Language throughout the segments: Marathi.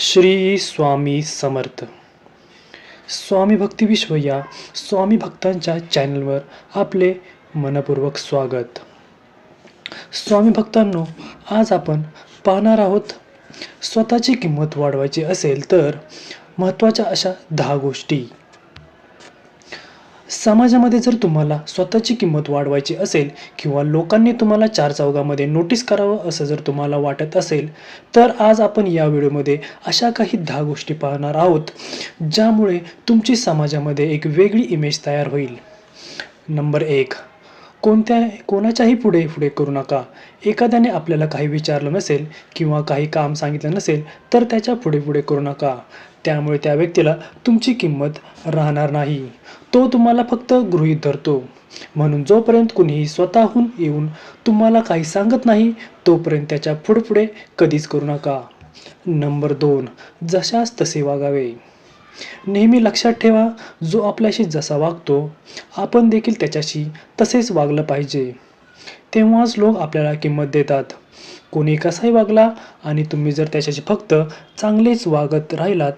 श्री स्वामी समर्थ. स्वामी भक्ती विश्व या स्वामी भक्तांच्या चॅनलवर आपले मनपूर्वक स्वागत. स्वामी भक्तांनो आज आपण पाहणार आहोत स्वतःची किंमत वाढवायची असेल तर महत्त्वाच्या अशा दहा गोष्टी. समाजामध्ये जर तुम्हाला स्वतःची किंमत वाढवायची असेल किंवा लोकांनी तुम्हाला चार चौघामध्ये नोटीस करावं असं जर तुम्हाला वाटत असेल तर आज आपण या व्हिडिओमध्ये अशा काही दहा गोष्टी पाहणार आहोत ज्यामुळे तुमची समाजामध्ये एक वेगळी इमेज तयार होईल. नंबर एक कोणत्या कोणाच्याही पुढे पुढे करू नका. एखाद्याने आपल्याला काही विचारलं नसेल किंवा काही काम सांगितलं नसेल तर त्याच्या पुढे पुढे करू नका. त्यामुळे त्या व्यक्तीला तुमची किंमत राहणार नाही. तो तुम्हाला फक्त गृहीत धरतो. म्हणून जोपर्यंत कुणीही स्वतःहून येऊन तुम्हाला काही सांगत नाही तोपर्यंत त्याच्या पुढे पुढे कधीच करू नका. नंबर दोन. जशास तसे वागावे. नेहमी लक्षात ठेवा जो आपल्याशी जसा वागतो आपण देखील त्याच्याशी तसेच वागलं पाहिजे. तेव्हाच लोक आपल्याला किंमत देतात. कोणी कसाही वागला आणि तुम्ही जर त्याच्याशी फक्त चांगलेच वागत राहिलात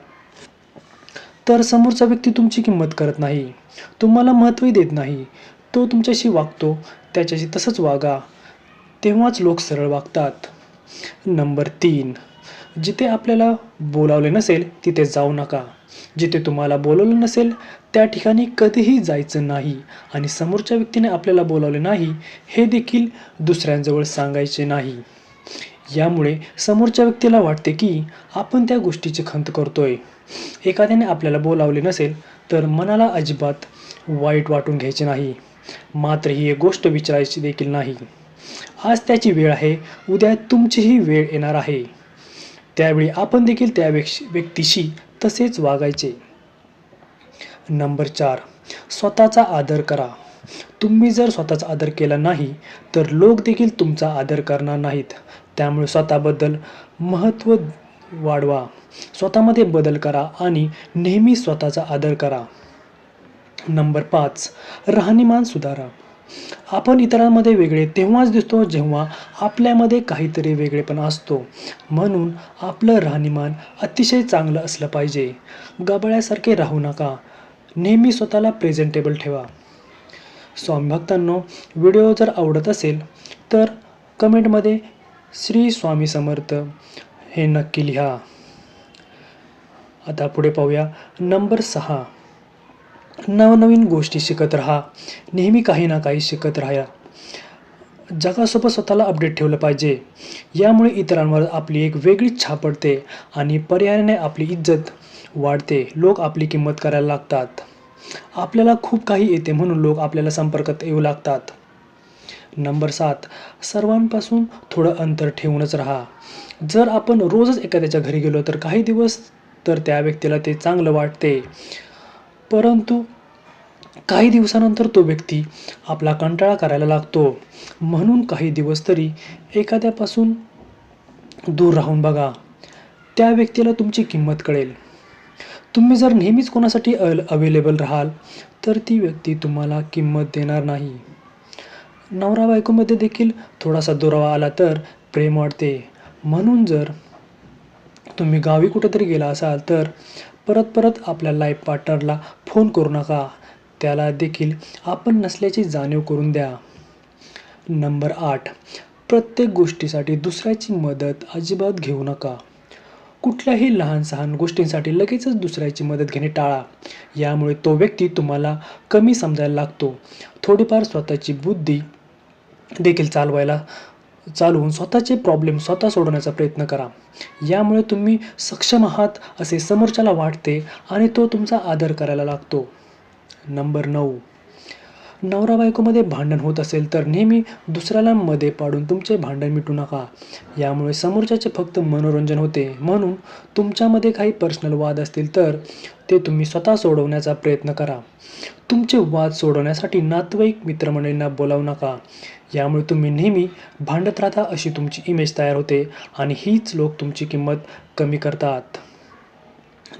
तर समोरचा व्यक्ती तुमची किंमत करत नाही. तुम्हाला महत्त्वही देत नाही. तो तुमच्याशी वागतो त्याच्याशी तसंच वागा. तेव्हाच लोक सरळ वागतात. नंबर तीन. जिथे आपल्याला बोलावले नसेल तिथे जाऊ नका. जिथे तुम्हाला बोलवलं नसेल त्या ठिकाणी कधीही जायचं नाही आणि समोरच्या व्यक्तीने आपल्याला बोलावले नाही हे देखील दुसऱ्यांजवळ सांगायचे नाही. यामुळे समोरच्या व्यक्तीला वाटते की आपण त्या गोष्टीची खंत करतोय. एखाद्याने आपल्याला बोलावले नसेल तर मनाला अजिबात वाईट वाटून घ्यायचे नाही. मात्र ही एक गोष्ट विचारायची देखील नाही. आज त्याची वेळ आहे उद्या तुमचीही वेळ येणार आहे. त्यावेळी आपण देखील त्या व्यक्तीशी तसेच वागायचे. नंबर चार स्वतःचा आदर करा. तुम्ही जर स्वतःचा आदर केला नाही तर लोक देखील तुमचा आदर करणार नाहीत. त्यामुळे स्वतःबद्दल महत्त्व वाढवा. स्वतःमध्ये बदल करा आणि नेहमी स्वतःचा आदर करा. नंबर पाच राहणीमान सुधारा. आपण इतरांमध्ये वेगळे तेव्हाच दिसतो जेव्हा आपल्यामध्ये काहीतरी वेगळेपणा असतो. म्हणून आपलं राहणीमान अतिशय चांगलं असलं पाहिजे. गबाळ्यासारखे राहू नका. नेहमी स्वतःला प्रेझेंटेबल ठेवा. स्वामी भक्तांनो व्हिडिओ जर आवडत असेल तर कमेंटमध्ये श्री स्वामी समर्थ हे नक्की लिहा. आता पुढे पाहूया. नंबर सहा. नवनवीन गोष्टी शिकत राहा नेहमी काही ना काही शिकत राहा. जगासोबत स्वतःला अपडेट ठेवलं पाहिजे. यामुळे इतरांवर आपली एक वेगळीच छाप पडते आणि पर्यायाने आपली इज्जत वाढते. लोक आपली किंमत करायला लागतात. आपल्याला खूप काही येते म्हणून लोक आपल्याला संपर्कात येऊ लागतात. नंबर सात सर्वांपासून थोडं अंतर ठेवूनच राहा. जर आपण रोजच एखाद्याच्या घरी गेलो तर काही दिवस तर त्या व्यक्तीला ते चांगलं वाटते. परंतु काही दिवसानंतर तो व्यक्ती आपला कंटाळा करायला लागतो. म्हणून काही दिवस तरी एखाद्यापासून दूर राहून बघा. त्या व्यक्तीला तुमची किंमत कळेल. तुम्ही जर नेहमीच कोणासाठी अल अवेलेबल राहाल तर ती व्यक्ती तुम्हाला किंमत देणार नाही. नवरा बायकोमध्ये देखील थोडासा दुरावा आला तर प्रेम वाढते. म्हणून जर तुम्ही गावी कुठेतरी गेला असाल तर परत परत आपल्या लाईफ पार्टनरला फोन करू नका. त्याला देखील आपण नसल्याची जाणीव करून द्या. नंबर आठ. प्रत्येक गोष्टीसाठी दुसऱ्याची मदत अजिबात घेऊ नका. कुठल्याही लहान सहान गोष्टींसाठी लगेचच दुसऱ्याची मदत घेणे टाळा. यामुळे तो व्यक्ती तुम्हाला कमी समजायला लागतो. थोडीफार स्वतःची बुद्धी देखील चालवायला चालवून स्वतःचे प्रॉब्लेम स्वतः सोडवण्याचा प्रयत्न करा. यामुळे तुम्ही सक्षम आहात असे समोरच्याला वाटते आणि तो तुमचा आदर करायला लागतो. नंबर नऊ. नवरा बायकोमध्ये भांडण होत असेल तर नेहमी दुसऱ्याला मध्ये पाडून तुमचे भांडण मिटू नका. यामुळे समोरच्याचे फक्त मनोरंजन होते. म्हणून तुमच्यामध्ये काही पर्सनल वाद असतील तर ते तुम्ही स्वतः सोडवण्याचा प्रयत्न करा. तुमचे वाद सोडवण्यासाठी नातेवाईक मित्रमंडळींना बोलावू नका. यामुळे तुम्ही नेहमी भांडत राहता अशी तुमची इमेज तयार होते आणि हीच लोक तुमची किंमत कमी करतात.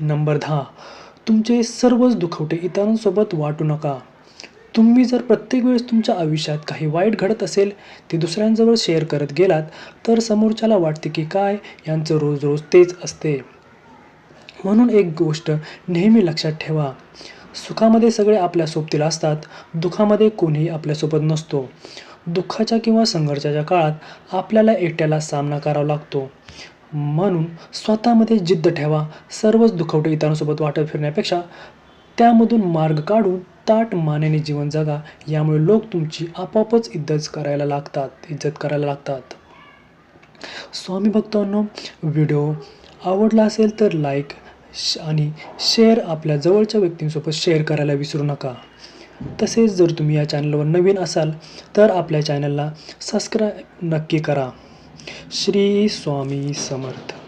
नंबर दहा. तुमचे सर्वच दुखवटे इतरांसोबत वाटू नका. तुम्ही जर प्रत्येक वेळेस तुमच्या आयुष्यात काही वाईट घडत असेल ते दुसऱ्यांजवळ शेअर करत गेलात तर समोरच्याला वाटते की काय? यांचं रोज रोज तेच असते. म्हणून एक गोष्ट नेहमी लक्षात ठेवा. सुखामध्ये सगळे आपल्या सोबतीला असतात दुःखामध्ये कोणीही आपल्यासोबत नसतो. दुःखाच्या किंवा संघर्षाच्या काळात आपल्याला एकट्याला सामना करावा लागतो. म्हणून स्वतःमध्ये जिद्द ठेवा. सर्वच दुखवटे इतरांसोबत वाटत फिरण्यापेक्षा त्यामधून मार्ग काढून ताट मानेने जीवन जगा. यामुळे लोक तुमची आपोआपच इज्जत करायला लागतात इज्जत करायला लागतात. स्वामी भक्तांनो व्हिडिओ आवडला असेल तर लाईक श- आणि शेअर आपल्या जवळच्या व्यक्तींसोबत शेअर करायला विसरू नका. तसेच जर तुम्ही या चॅनलवर नवीन असाल तर आपल्या चॅनलला सबस्क्राईब नक्की करा. श्री स्वामी समर्थ.